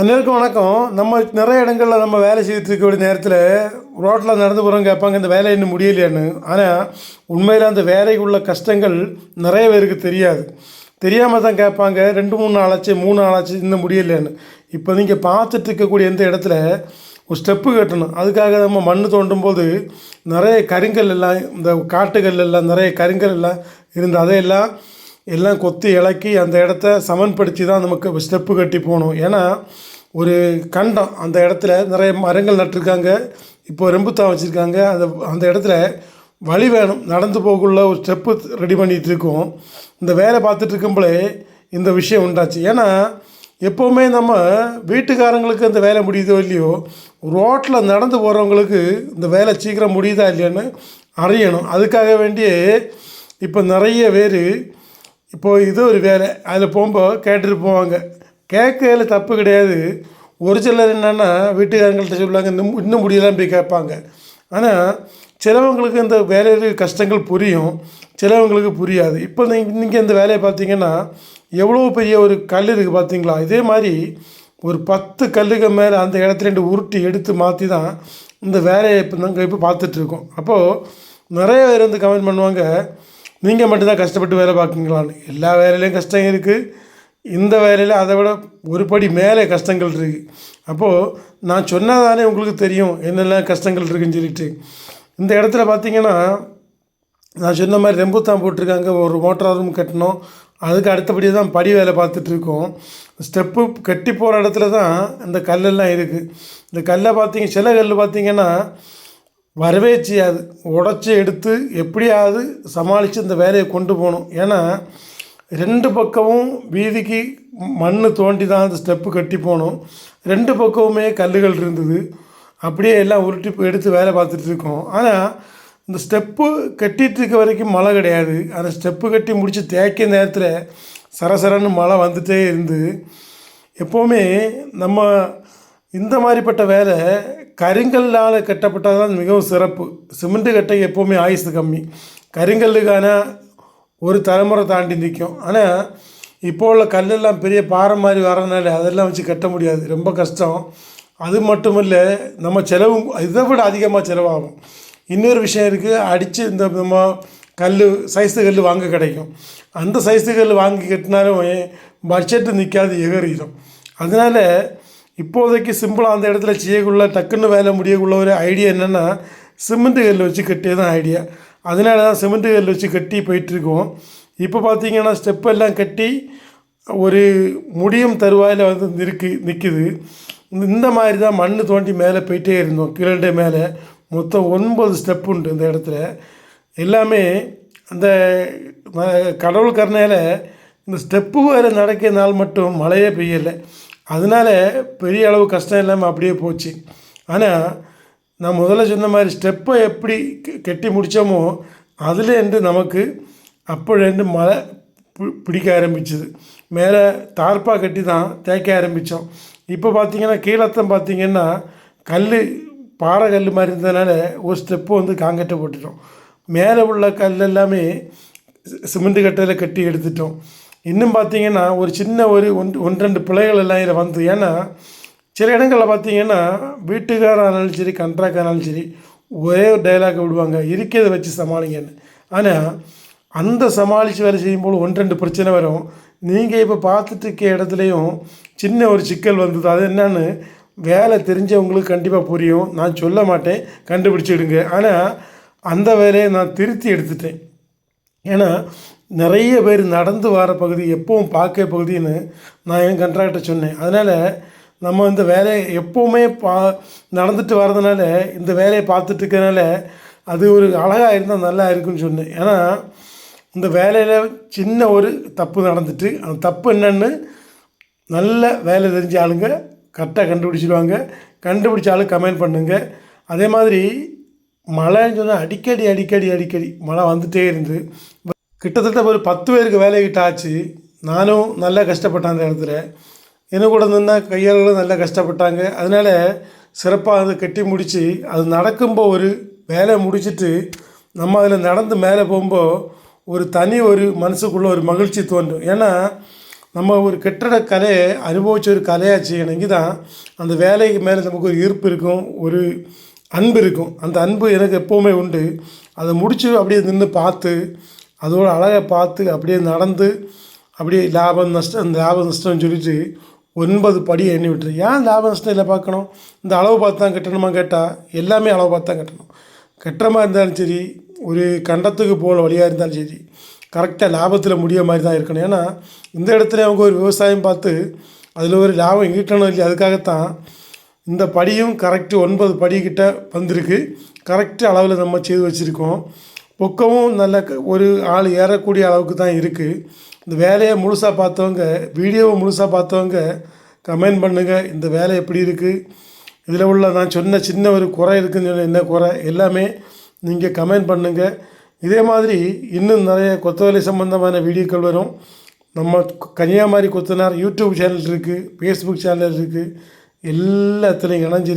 அனைவருக்கும் வணக்கம். நம்ம நிறைய இடங்களில் நம்ம வேலை செய்துட்டு இருக்கக்கூடிய நேரத்தில் ரோட்டில் நடந்து போகிறவங்க கேட்பாங்க இந்த வேலை இன்னும் முடியலையான்னு. ஆனால் உண்மையில் அந்த வேலைக்கு உள்ள கஷ்டங்கள் நிறைய பேருக்கு தெரியாது. தெரியாமல் தான் கேட்பாங்க ரெண்டு மூணு நாளாச்சு மூணு நாளாச்சு இன்னும் முடியலையான்னு. இப்போ நீங்கள் பார்த்துட்டு இருக்கக்கூடிய எந்த இடத்துல ஒரு ஸ்டெப்பு கட்டணும். அதுக்காக நம்ம மண் தோண்டும் போது நிறைய கருங்கல் எல்லாம் இந்த காட்டுகள் எல்லாம் நிறைய கருங்கல் எல்லாம் இருந்து அதையெல்லாம் எல்லாம் கொத்தி இலக்கி அந்த இடத்த சமன்படுத்தி தான் நமக்கு ஸ்டெப்பு கட்டி போகணும். ஏன்னா ஒரு கண்டம் அந்த இடத்துல நிறைய மரங்கள் நட்டிருக்காங்க. இப்போ ரெம்புத்தான் வச்சுருக்காங்க. அந்த அந்த இடத்துல வழி வேணும். நடந்து போகக்குள்ள ஒரு ஸ்டெப்பு ரெடி பண்ணிகிட்டு இருக்கோம். இந்த வேலை பார்த்துட்டு இருக்கும்போதே இந்த விஷயம் உண்டாச்சு. ஏன்னா எப்போவுமே நம்ம வீட்டுக்காரங்களுக்கு அந்த வேலை முடியுதோ இல்லையோ ரோட்டில் நடந்து போகிறவங்களுக்கு இந்த வேலை சீக்கிரம் முடியுதா இல்லையான்னு அறியணும். அதுக்காக வேண்டியே இப்போ நிறைய பேர் இப்போது இது ஒரு வேலை. அதில் போகும்போது கேட்டுட்டு போவாங்க. கேட்கல தப்பு கிடையாது. ஒரு சிலர் என்னென்னா வீட்டுக்காரங்கள்ட்ட சொல்லுவாங்க இன்னும் இன்னும் முடியலாம் போய் கேட்பாங்க. ஆனால் சிலவங்களுக்கு இந்த வேலையில் கஷ்டங்கள் புரியும். சிலவங்களுக்கு புரியாது. இப்போ நீங்கள் இன்றைக்கி இந்த வேலையை பார்த்தீங்கன்னா எவ்வளோ பெரிய ஒரு கல் இருக்குது பார்த்தீங்களா? இதே மாதிரி ஒரு பத்து கல்லுக்கு மேலே அந்த இடத்துல ரெண்டு உருட்டி எடுத்து மாற்றி தான் இந்த வேலையை இப்போ நாங்கள் இப்போ பார்த்துட்ருக்கோம் அப்போது நிறைய பேர் வந்து கமெண்ட் பண்ணுவாங்க நீங்கள் மட்டும்தான் கஷ்டப்பட்டு வேலை பார்க்குங்களான்னு. எல்லா வேலையிலையும் கஷ்டம் இருக்குது இந்த வேலையில் அதை விட ஒரு படி மேலே கஷ்டங்கள் இருக்குது அப்போது நான் சொன்னால் தானே உங்களுக்கு தெரியும் என்னெல்லாம் கஷ்டங்கள் இருக்குன்னு சொல்லிட்டு. இந்த இடத்துல பார்த்தீங்கன்னா நான் சொன்ன மாதிரி ரெம்புத்தான் போட்டிருக்காங்க. ஒரு மோட்டார் ரூம் கட்டணும் அதுக்கு அடுத்தபடி தான் படி வேலை பார்த்துட்ருக்கோம் ஸ்டெப்பு கட்டி போகிற இடத்துல தான் இந்த கல்லெல்லாம் இருக்குது இந்த கல்லை பார்த்தீங்க சில கல் பார்த்தீங்கன்னா வரவே செய்யாது உடச்சி எடுத்து எப்படியாவது சமாளித்து இந்த வேலையை கொண்டு போகணும். ஏன்னா ரெண்டு பக்கமும் வீதிக்கு மண் தோண்டி தான் அந்த ஸ்டெப்பு கட்டி போகணும் ரெண்டு பக்கமுமே கல்லுகள் இருந்தது. அப்படியே எல்லாம் உருட்டி எடுத்து வேலை பார்த்துட்டு இருக்கோம். ஆனால் இந்த ஸ்டெப்பு கட்டிகிட்டு இருக்க வரைக்கும் மழை கிடையாது. அந்த ஸ்டெப்பு கட்டி முடித்து தேய்க்க நேரத்தில் சரசரன்னு மழை வந்துகிட்டே இருந்து எப்போவுமே நம்ம இந்த மாதிரிப்பட்ட வேலை கருங்கல்லால் கட்டப்பட்டால் தான் மிகவும் சிறப்பு. சிமெண்ட்டு கட்டை எப்போவுமே ஆயுசு கம்மி. கருங்கல்லுக்கான ஒரு தலைமுறை தாண்டி நிற்கும். ஆனால் இப்போ உள்ள கல்லெல்லாம் பெரிய பாறை மாதிரி வரனால அதெல்லாம் வச்சு கட்ட முடியாது. ரொம்ப கஷ்டம். அது மட்டும் இல்லை நம்ம செலவும் இதை விட அதிகமாக செலவாகும். இன்னொரு விஷயம் இருக்குது அடித்து இந்த நம்ம கல் சைஸு கல் வாங்க கிடைக்கும். அந்த சைஸு கல் வாங்கி கட்டினாலும் பட்ஜெட்டு நிற்காது எகறிடும் அதனால் இப்போதைக்கு சிம்பிளாக அந்த இடத்துல செய்யக்குள்ள டக்குன்னு வேலை முடியக்குள்ள ஒரு ஐடியா என்னென்னா சிமெண்ட் கல் வச்சு கட்டியே தான் ஐடியா அதனால தான் சிமெண்ட் கல் வச்சு கட்டி போயிட்டுருக்கோம். இப்போ பார்த்தீங்கன்னா ஸ்டெப் எல்லாம் கட்டி ஒரு முடியும் தருவாயில் வந்து நிற்கு நிற்குது இந்த மாதிரி தான் மண் தோண்டி மேலே போயிட்டே இருந்தோம் கீழே மேலே. மொத்தம் ஒன்பது ஸ்டெப் உண்டு இந்த இடத்துல. எல்லாமே அந்த கடவுள் கருணையில் இந்த ஸ்டெப்பு வேறு நடக்கிற நாள் மட்டும் மழையே பெய்யலை. அதனால பெரிய அளவு கஷ்டம் இல்லாமல் அப்படியே போச்சு. ஆனால் நான் முதல்ல சொன்ன மாதிரி ஸ்டெப்பை எப்படி கெ- கெட்டி முடித்தோமோ அதுலேருந்து நமக்கு அப்போலேருந்து மழை பி- பிடிக்க ஆரம்பிச்சது. மேலே தார்ப்பாக கட்டி தான் தேய்க்க ஆரம்பித்தோம் இப்போ பார்த்திங்கன்னா கீழத்தம் பார்த்திங்கன்னா கல் பாறை கல் மாதிரி இருந்ததுனால ஒரு ஸ்டெப்பு வந்து காங்கிரட்டை போட்டுட்டோம். மேலே உள்ள கல் எல்லாமே சிமெண்ட் கட்டையில் கட்டி எடுத்துட்டோம். இன்னும் பார்த்தீங்கன்னா ஒரு சின்ன ஒரு ஒன் ஒன்றிரண்டு பிள்ளைகள் எல்லாம் இதில் வந்து ஏன்னா சில இடங்களில் பார்த்தீங்கன்னா வீட்டுக்காரனாலும் சரி கண்ட்ராக்டானாலும் சரி ஒரே ஒரு டைலாக் விடுவாங்க இருக்கிறத வச்சு சமாளிங்கன்னு. ஆனால் அந்த சமாளித்து வேலை செய்யும்போது ஒன்று ரெண்டு பிரச்சனை வரும். நீங்கள் இப்போ பார்த்துட்டு இருக்க இடத்துலையும் சின்ன ஒரு சிக்கல் வந்தது. அது என்னன்னு வேலை தெரிஞ்சவங்களுக்கு கண்டிப்பாக புரியும். நான் சொல்ல மாட்டேன் கண்டுபிடிச்சிடுங்க ஆனால் அந்த வேலையை நான் திருத்தி எடுத்துட்டேன். ஏன்னா நிறைய பேர் நடந்து வர பகுதி எப்பவும் பார்க்க பகுதின்னு நான் என் கண்ட்ராக்டர் சொன்னேன். அதனால் நம்ம இந்த வேலையை எப்போவுமே பா நடந்துட்டு வர்றதுனால இந்த வேலையை பார்த்துட்டு அது ஒரு அழகாக இருந்தால் நல்லா இருக்குன்னு சொன்னேன். ஏன்னா இந்த வேலையில் சின்ன ஒரு தப்பு நடந்துட்டு அந்த தப்பு என்னென்னு நல்ல வேலை தெரிஞ்ச ஆளுங்க கரெக்டாக கண்டுபிடிச்சிடுவாங்க கண்டுபிடிச்ச ஆளு கமெண்ட் பண்ணுங்கள் அதே மாதிரி மழைன்னு சொன்னால் அடிக்கடி அடிக்கடி அடிக்கடி மழை வந்துகிட்டே இருந்தது கிட்டத்தட்ட ஒரு பத்து பேருக்கு வேலை ஆச்சு. நானும் நல்லா கஷ்டப்பட்டேன் அந்த இடத்துல. என்ன கூட இருந்தால் கையாளர்களும் நல்லா கஷ்டப்பட்டாங்க. அதனால் சிறப்பாக அதை கட்டி முடித்து அது நடக்கும்போது ஒரு வேலை முடிச்சுட்டு நம்ம அதில் நடந்து மேலே போகும்போது ஒரு தனி ஒரு மனசுக்குள்ள ஒரு மகிழ்ச்சி தோன்றும். ஏன்னா நம்ம ஒரு கட்டட கலையை அனுபவித்த ஒரு கலையாச்சு. எனக்கு தான் அந்த வேலைக்கு மேலே நமக்கு ஒரு ஈர்ப்பு இருக்கும். ஒரு அன்பு இருக்கும். அந்த அன்பு எனக்கு எப்போவுமே உண்டு. அதை முடித்து அப்படியே நின்று பார்த்து அதோட அழகை பார்த்து அப்படியே நடந்து அப்படியே லாபம் நஷ்டம் அந்த லாபம் நஷ்டம்னு சொல்லிட்டு ஒன்பது படி எண்ணி விட்டுரு ஏன் லாபம் நஷ்டம் இல்லை பார்க்கணும்? இந்த அளவு பார்த்து தான் கட்டணுமா கேட்டால் எல்லாமே அளவு பார்த்து தான் கட்டணும். கட்டுற மாதிரி இருந்தாலும் சரி ஒரு கண்டத்துக்கு போகிற வழியாக இருந்தாலும் சரி கரெக்டாக லாபத்தில் முடிய மாதிரி தான் இருக்கணும். ஏன்னா இந்த இடத்துல அவங்க ஒரு விவசாயம் பார்த்து அதில் ஒரு லாபம் ஈட்டணும் இல்லையா? அதுக்காகத்தான் இந்த படியும் கரெக்டு ஒன்பது படிக்கிட்ட வந்திருக்கு. கரெக்டு அளவில் நம்ம செய்து வச்சுருக்கோம். பொக்கவும் நல்ல க- ஒரு ஆள் ஏறக்கூடிய அளவுக்கு தான் இருக்குது இந்த வேலையை முழுசாக பார்த்தவங்க வீடியோவை முழுசாக பார்த்தவங்க கமெண்ட் பண்ணுங்கள் இந்த வேலை எப்படி இருக்குது இதில் உள்ள நான் சொன்ன சின்ன ஒரு குறை இருக்குதுன்னு சொன்ன என்ன குறை? எல்லாமே நீங்கள் கமெண்ட் பண்ணுங்கள் இதே மாதிரி இன்னும் நிறைய கொத்த வேலை சம்பந்தமான வீடியோக்கள் வரும். நம்ம கன்னியாகுமரி கொத்தனார் யூடியூப் சேனல் இருக்குது ஃபேஸ்புக் சேனல் இருக்குது എല്ലാത്തിലും ഇണഞ്ചിരി